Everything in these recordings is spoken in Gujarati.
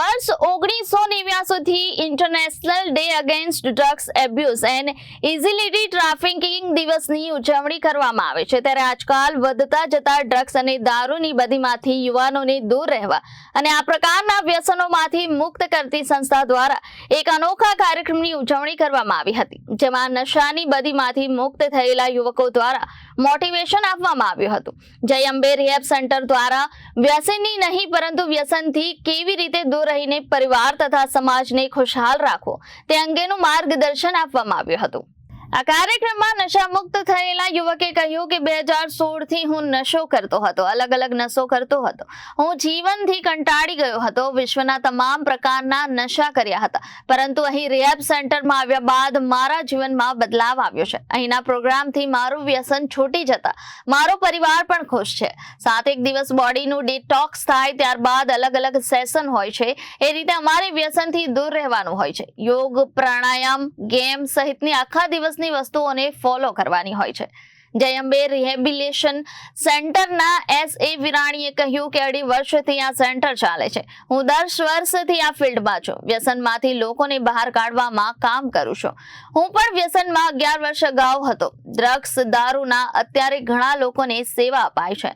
વર્ષ ઓગણીસો નેવ્યાસીથી international day against drugs abuse and ઇઝિલિટી trafficking દિવસની ઉજવણી કરવામાં આવે છે. ત્યારે આજકાલ વધતા જતા ડ્રગ્સ અને દારૂની બદીમાંથી યુવાનોને દૂર રહેવા અને આ પ્રકારના વ્યસનોમાંથી મુક્ત કરતી સંસ્થા દ્વારા એક અનોખા કાર્યક્રમની ઉજવણી કરવામાં આવી હતી. જેમાં નશાની બદીમાંથી મુક્ત થયેલા યુવકો દ્વારા મોટિવેશન આપવામાં આવ્યું હતું. જય અંબે રિહેબ સેન્ટર દ્વારા વ્યસનની નહીં, પરંતુ વ્યસનથી કેવી રીતે દૂર રહીને પરિવાર તથા સમાજને ખુશહાલ રાખવો તે અંગેનું માર્ગદર્શન આપવામાં આવ્યું હતું. આ કાર્યક્રમમાં નશામુક્ત થયેલા યુવકે કહ્યું કે બે હજાર સોળથી હું નશો કરતો હતો, અલગ અલગ નશો કરતો હતો. હું જીવનથી કંટાળી ગયો હતો, વિશ્વના તમામ પ્રકારના નશા કર્યા હતા. પરંતુ અહીં રિહેબ સેન્ટરમાં આવ્યા બાદ મારા જીવનમાં બદલાવ આવ્યો છે. અહીંના પ્રોગ્રામથી મારું વ્યસન છૂટી જતા મારો પરિવાર પણ ખુશ છે. સાત એક દિવસ બોડીનું ડિટોક્સ થાય ત્યારબાદ અલગ અલગ સેશન હોય છે. એ રીતે અમારે વ્યસનથી દૂર રહેવાનું હોય છે. યોગ, પ્રાણાયામ, ગેમ સહિતની આખા દિવસની વસ્તુઓને ફોલો કરવાની હોય છે. જય રિહેબિલેશન સેન્ટરના એસ એ વિરાણીએ કહ્યું કે અઢી વર્ષથી આ સેન્ટર ચાલે છે. હું દસ વર્ષથી આ ફિલ્ડમાં છું. વ્યસનમાંથી લોકોને બહાર કાઢવામાં કામ કરું છું. હું પણ વ્યસનમાં અગિયાર વર્ષ અગાઉ હતો. ડ્રગ્સ દારૂના અત્યારે ઘણા લોકોને સેવા અપાય છે.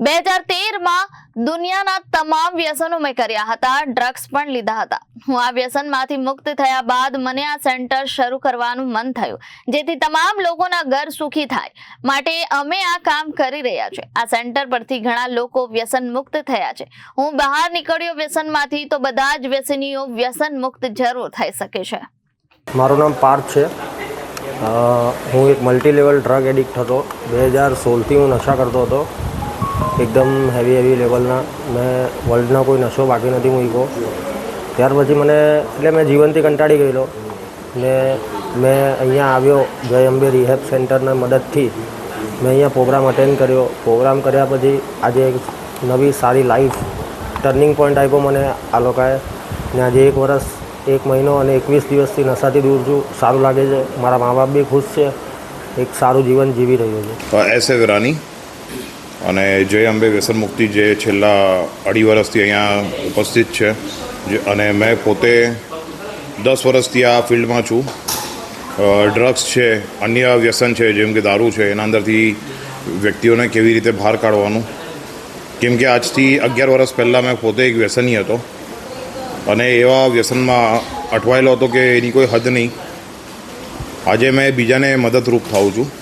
બે હજાર તેરમાં દુનિયાના તમામ વ્યસનો મેં કર્યા હતા. ડ્રગ્સ પણ લીધા હતા. હું આ વ્યસનમાંથી મુક્ત થયા બાદ મને આ સેન્ટર શરૂ કરવાનું મન થયું, જેથી તમામ લોકોના ઘર સુખી થાય. માટે અમે આ કામ કરી રહ્યા છે. આ સેન્ટર પરથી ઘણા લોકો વ્યસન મુક્ત થયા છે. હું બહાર નીકળ્યો વ્યસનમાંથી તો બધા જ વ્યસનીઓ વ્યસન મુક્ત જરૂર થઈ શકે છે. મારું નામ પાર્થ છે. હું એક મલ્ટી લેવલ ડ્રગ એડિક્ટ હતો. બે હજાર સોળથી હું નશા કરતો હતો. એકદમ હેવી હેવી લેવલના મેં વર્લ્ડનો કોઈ નશો બાકી નથી મૂક્યો. ત્યાર પછી મને, એટલે મેં જીવનથી કંટાળી ગયેલો. ને મેં અહીંયા આવ્યો જય અંબે રિહેબ સેન્ટરના મદદથી. મેં અહીંયા પ્રોગ્રામ અટેન્ડ કર્યો. પ્રોગ્રામ કર્યા પછી આજે એક નવી સારી લાઈફ ટર્નિંગ પોઈન્ટ આપ્યો મને આ લોકોએ. ને આજે એક વર્ષ એક મહિનો અને એકવીસ દિવસથી નશાથી દૂર છું. સારું લાગે છે. મારા મા બાપ બી ખુશ છે. એક સારું જીવન જીવી રહ્યું છે. એસ એ વિરાની અને જય અંબે વ્યસન મુક્તિ જે છેલ્લા અઢી વર્ષથી અહીંયા ઉપસ્થિત છે. અને મેં પોતે દસ વર્ષથી આ ફિલ્ડમાં છું. ડ્રગ્સ છે, અન્ય વ્યસન છે, જેમ કે દારૂ છે, એના અંદરથી વ્યક્તિઓને કેવી રીતે બહાર કાઢવાનું. કેમ કે આજથી અગિયાર વર્ષ પહેલાં મેં પોતે એક વ્યસની હતો. અને એવા વ્યસનમાં અટવાયેલો હતો કે એની કોઈ હદ નહીં. આજે મેં બીજાને મદદરૂપ થાઉં છું.